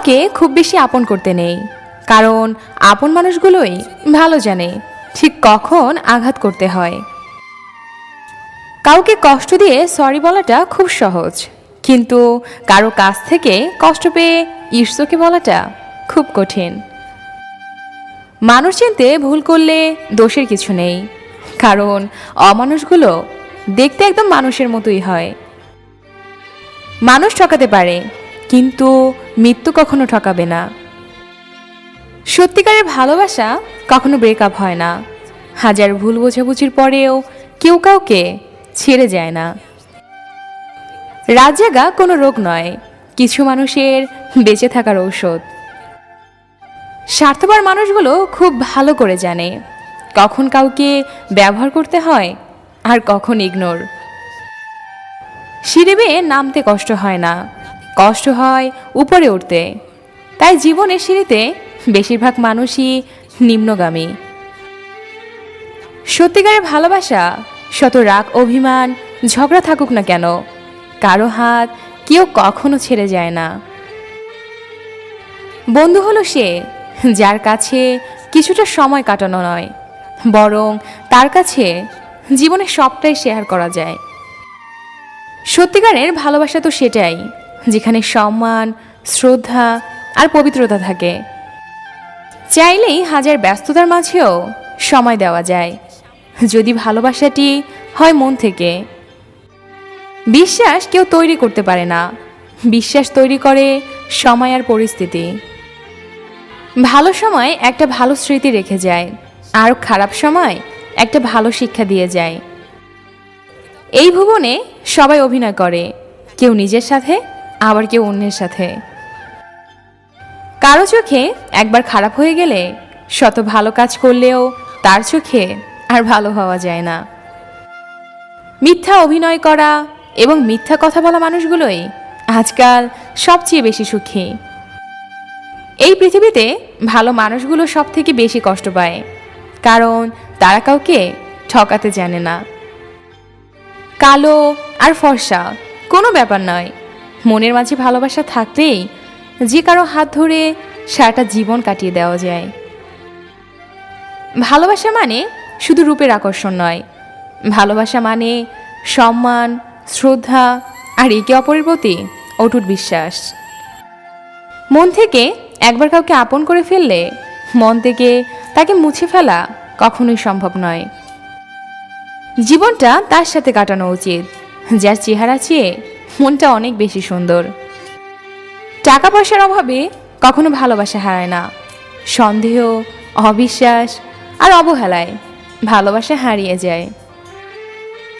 কাউকে খুব বেশি আপন করতে নেই, কারণ আপন মানুষগুলোই ভালো জানে ঠিক কখন আঘাত করতে হয়। কাউকে কষ্ট দিয়ে সরি বলাটা খুব সহজ, কিন্তু কারও কাছ থেকে কষ্ট পেয়ে ঈশ্বরকে বলাটা খুব কঠিন। মানুষ চিনতে ভুল করলে দোষের কিছু নেই, কারণ অমানুষগুলো দেখতে একদম মানুষের মতোই হয়। মানুষ ঠকাতে পারে কিন্তু মৃত্যু কখনো ঠকাবে না। সত্যিকারের ভালোবাসা কখনো ব্রেকআপ হয় না। হাজার ভুল বোঝাবুঝির পরেও কেউ কাউকে ছেড়ে যায় না। রাত জাগা কোনো রোগ নয়, কিছু মানুষের বেঁচে থাকার ঔষধ। স্বার্থপর মানুষগুলো খুব ভালো করে জানে, কখন কাউকে ব্যবহার করতে হয় আর কখন ইগনোর সিঁড়ি নামতে কষ্ট হয় না কষ্ট হয় উপরে উঠতে। তাই জীবনের সিঁড়িতে বেশিরভাগ মানুষই নিম্নগামী। সত্যিকারের ভালোবাসা, শত রাগ, অভিমান, ঝগড়া থাকুক না কেন, কারও হাত কেউ কখনো ছেড়ে যায় না। বন্ধু হলো সে যার কাছে কিছুটা সময় কাটানো নয়, বরং তার কাছে জীবনের সবটাই শেয়ার করা যায়। সত্যিকারের ভালোবাসা তো সেটাই যেখানে সম্মান, শ্রদ্ধা আর পবিত্রতা থাকে। চাইলেই হাজার ব্যস্ততার মাঝেও সময় দেওয়া যায়। যদি ভালোবাসাটি হয় মন থেকে। বিশ্বাস কেউ তৈরি করতে পারে না। বিশ্বাস তৈরি করে সময় আর পরিস্থিতি। ভালো সময় একটা ভালো স্মৃতি রেখে যায়, আর খারাপ সময় একটা ভালো শিক্ষা দিয়ে যায়। এই ভুবনে সবাই অভিনয় করে, কেউ নিজের সাথে আবার কেউ অন্যের সাথে। কারও চোখে একবার খারাপ হয়ে গেলে শত ভালো কাজ করলেও তার চোখে আর ভালো হওয়া যায় না। মিথ্যা অভিনয় করা এবং মিথ্যা কথা বলা মানুষগুলোই আজকাল সবচেয়ে বেশি সুখী। এই পৃথিবীতে ভালো মানুষগুলো সব থেকে বেশি কষ্ট পায়, কারণ তারা কাউকে ঠকাতে জানে না। কালো আর ফর্সা কোনো ব্যাপার নয়। মনের মাঝে ভালোবাসা থাকলেই যে কারও হাত ধরে সারাটা জীবন কাটিয়ে দেওয়া যায়। ভালোবাসা মানে শুধু রূপের আকর্ষণ নয়। ভালোবাসা মানে সম্মান, শ্রদ্ধা আর একে অপরের প্রতি অটুট বিশ্বাস। মন থেকে একবার কাউকে আপন করে ফেললে মন থেকে তাকে মুছে ফেলা কখনোই সম্ভব নয়। জীবনটা তার সাথে কাটানো উচিত, যার চেহারা চেয়ে মনটা অনেক বেশি সুন্দর। টাকা পয়সার অভাবে কখনো ভালোবাসা হারায় না। সন্দেহ, অবিশ্বাস আর অবহেলায় ভালোবাসা হারিয়ে যায়।